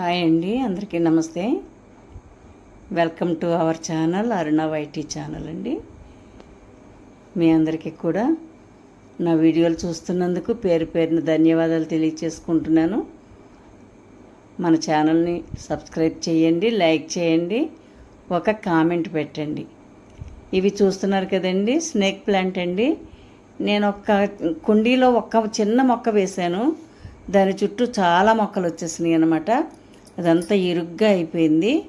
Hi అండి అందరికీ నమస్తే. Welcome to our channel Aruna YT channel అండి. మీ అందరికీ కూడా నా వీడియోలు చూస్తున్నందుకు పేరు పేరున ధన్యవాదాలు తెలియచేసుకుంటున్నాను. మన ఛానల్ని సబ్స్క్రైబ్ చేయండి లైక్ చేయండి ఒక కామెంట్ పెట్టండి. ఇవి చూస్తున్నారు కదండి స్నేక్ ప్లాంట్ అండి. నేను ఒక కుండీలో ఒక చిన్న మొక్క వేశాను. దాని చుట్టూ చాలా మొక్కలు వచ్చేసినాయి అనమాట అదంతా ఇరుగ్గా అయిపోయింది.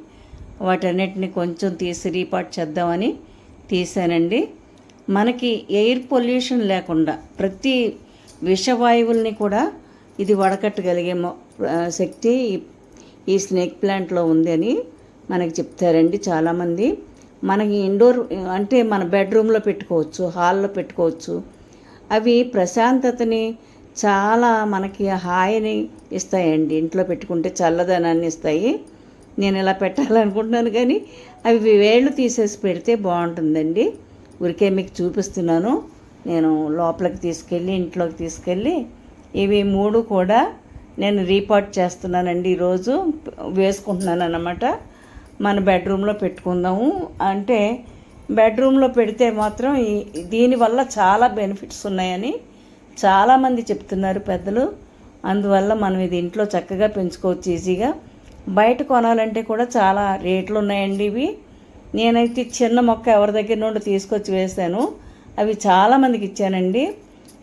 వాటన్నిటిని కొంచెం తీసి రీపాట్ చేద్దామని తీసానండి. మనకి ఎయిర్ పొల్యూషన్ లేకుండా ప్రతి విషవాయువుల్ని కూడా ఇది వడకట్టగలిగే శక్తి ఈ- ఈ స్నేక్ ప్లాంట్లో ఉంది అని మనకి చెప్తారండి చాలామంది. మనకి ఇండోర్ అంటే మన బెడ్రూమ్లో పెట్టుకోవచ్చు హాల్లో పెట్టుకోవచ్చు. అవి ప్రశాంతతని చాలా మనకి హాయిని ఇస్తాయండి. ఇంట్లో పెట్టుకుంటే చల్లదనాన్ని ఇస్తాయి. నేను ఇలా పెట్టాలనుకుంటున్నాను కానీ అవి వేళ్ళు తీసేసి పెడితే బాగుంటుందండి. ఊరికే మీకు చూపిస్తున్నాను. నేను లోపలికి తీసుకెళ్ళి ఇంట్లోకి తీసుకెళ్ళి ఇవి మూడు కూడా నేను రీపాట్ చేస్తున్నానండి ఈరోజు. వేసుకుంటున్నాను అన్నమాట. మన బెడ్రూమ్లో పెట్టుకుందాము అంటే బెడ్రూమ్లో పెడితే మాత్రం దీనివల్ల చాలా బెనిఫిట్స్ ఉన్నాయని చాలామంది చెప్తున్నారు పెద్దలు. అందువల్ల మనం ఇది ఇంట్లో చక్కగా పెంచుకోవచ్చు ఈజీగా. బయట కొనాలంటే కూడా చాలా రేట్లు ఉన్నాయండి ఇవి. నేనైతే చిన్న మొక్క ఎవరి దగ్గర నుండి తీసుకొచ్చి వేశాను. అవి చాలామందికి ఇచ్చానండి.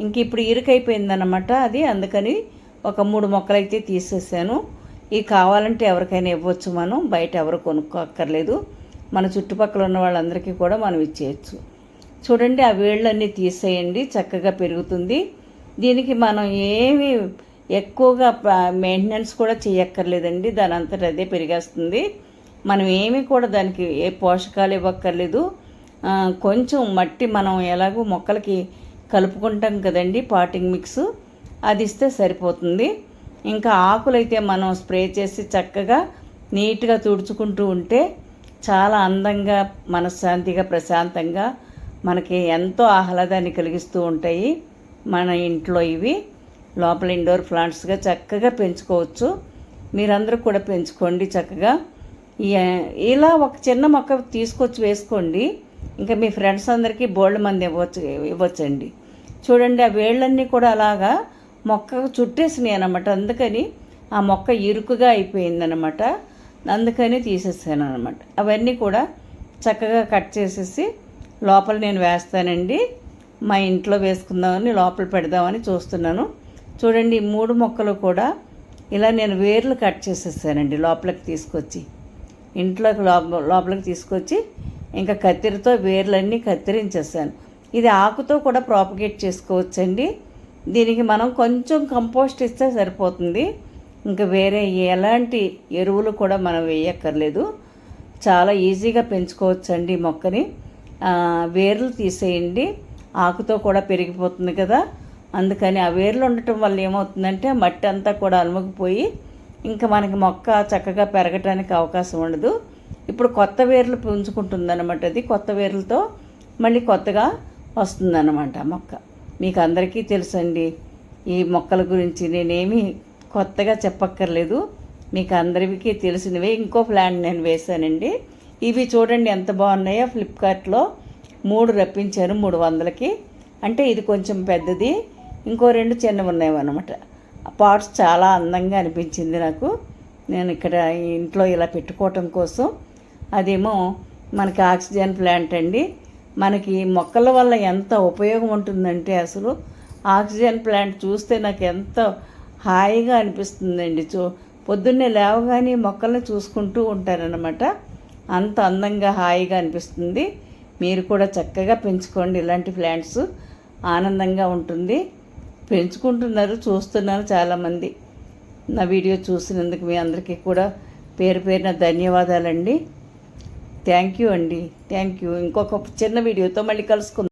ఇంక ఇప్పుడు ఇరుకైపోయిందన్నమాట అది. అందుకని ఒక మూడు మొక్కలు అయితే తీసేసాను. ఇవి కావాలంటే ఎవరికైనా ఇవ్వచ్చు మనం. బయట ఎవరు కొనుక్కోక్కర్లేదు. మన చుట్టుపక్కల ఉన్న వాళ్ళందరికీ కూడా మనం ఇచ్చేయచ్చు. చూడండి ఆ వేళ్ళన్నీ తీసేయండి. చక్కగా పెరుగుతుంది. దీనికి మనం ఏమి ఎక్కువగా మెయింటెనెన్స్ కూడా చేయక్కర్లేదండి. దాని అంతటా అదే పెరిగేస్తుంది. మనం ఏమీ కూడా దానికి ఏ పోషకాలు ఇవ్వక్కర్లేదు. కొంచెం మట్టి మనం ఎలాగో మొక్కలకి కలుపుకుంటాం కదండి పాటింగ్ మిక్స్. అది ఇస్తే సరిపోతుంది. ఇంకా ఆకులైతే మనం స్ప్రే చేసి చక్కగా నీట్గా తుడుచుకుంటూ ఉంటే చాలా అందంగా మనశ్శాంతిగా ప్రశాంతంగా మనకి ఎంతో ఆహ్లాదాన్ని కలిగిస్తూ ఉంటాయి. మన ఇంట్లో ఇవి లోపల ఇండోర్ ప్లాంట్స్గా చక్కగా పెంచుకోవచ్చు. మీరందరూ కూడా పెంచుకోండి చక్కగా. ఇలా ఒక చిన్న మొక్క తీసుకొచ్చి వేసుకోండి. ఇంకా మీ ఫ్రెండ్స్ అందరికీ బోల్డ్ మంది ఇవ్వచ్చు ఇవ్వచ్చండి. చూడండి ఆ వేళ్ళన్నీ కూడా అలాగా మొక్క చుట్టేసినాయి అనమాట అందుకని ఆ మొక్క ఇరుకుగా అయిపోయిందనమాట అందుకని తీసేసాను అనమాట అవన్నీ కూడా చక్కగా కట్ చేసేసి లోపల నేను వేస్తానండి. మా ఇంట్లో వేసుకుందామని లోపల పెడదామని చూస్తున్నాను. చూడండి ఈ మూడు మొక్కలు కూడా ఇలా నేను వేర్లు కట్ చేసేసానండి లోపలికి తీసుకొచ్చి. ఇంట్లోకి లోప లోపలికి తీసుకొచ్చి ఇంకా కత్తిరితో వేర్లన్నీ కత్తిరించేసాను. ఇది ఆకుతో కూడా ప్రాపగేట్ చేసుకోవచ్చండి. దీనికి మనం కొంచెం కంపోస్ట్ ఇస్తే సరిపోతుంది. ఇంకా వేరే ఎలాంటి ఎరువులు కూడా మనం వేయక్కర్లేదు. చాలా ఈజీగా పెంచుకోవచ్చండి మొక్కని. వేర్లు తీసేయండి. ఆకుతో కూడా పెరిగిపోతుంది కదా. అందుకని ఆ వేర్లు ఉండటం వల్ల ఏమవుతుందంటే మట్టి అంతా కూడా అలుముకుపోయి ఇంకా మనకి మొక్క చక్కగా పెరగటానికి అవకాశం ఉండదు. ఇప్పుడు కొత్త వేర్లు పుంజుకుంటుందన్నమాట అది. కొత్త వేర్లతో మళ్ళీ కొత్తగా వస్తుందన్నమాట ఆ మొక్క. మీకు అందరికీ తెలుసండి ఈ మొక్కల గురించి నేనేమి కొత్తగా చెప్పక్కర్లేదు. మీకు అందరికీ తెలిసినవే. ఇంకో ప్లాంట్ నేను వేశానండి. ఇవి చూడండి ఎంత బాగున్నాయో ఫ్లిప్కార్ట్లో. మూడు రప్పించాను మూడు వందలకి. అంటే ఇది కొంచెం పెద్దది. ఇంకో రెండు చిన్నవి ఉన్నాయి అనమాట పార్ట్స్ చాలా అందంగా అనిపించింది నాకు. నేను ఇక్కడ ఇంట్లో ఇలా పెట్టుకోవటం కోసం. అదేమో మనకి ఆక్సిజన్ ప్లాంట్ అండి. మనకి మొక్కల వల్ల ఎంత ఉపయోగం ఉంటుందంటే అసలు ఆక్సిజన్ ప్లాంట్ చూస్తే నాకు ఎంత హాయిగా అనిపిస్తుందండి. చూ పొద్దున్నే లేవగానే మొక్కల్ని చూసుకుంటూ ఉంటారనమాట అంత అందంగా హాయిగా అనిపిస్తుంది. మీరు కూడా చక్కగా పెంచుకోండి. ఇలాంటి ప్లాంట్స్ ఆనందంగా ఉంటుంది. పెంచుకుంటున్నారు చూస్తున్నారు చాలామంది. నా వీడియో చూసినందుకు మీ అందరికీ కూడా పేరు పేరున ధన్యవాదాలండి. థ్యాంక్ యూ అండి. Thank you. ఇంకొక చిన్న వీడియోతో మళ్ళీ కలుసుకుందాం.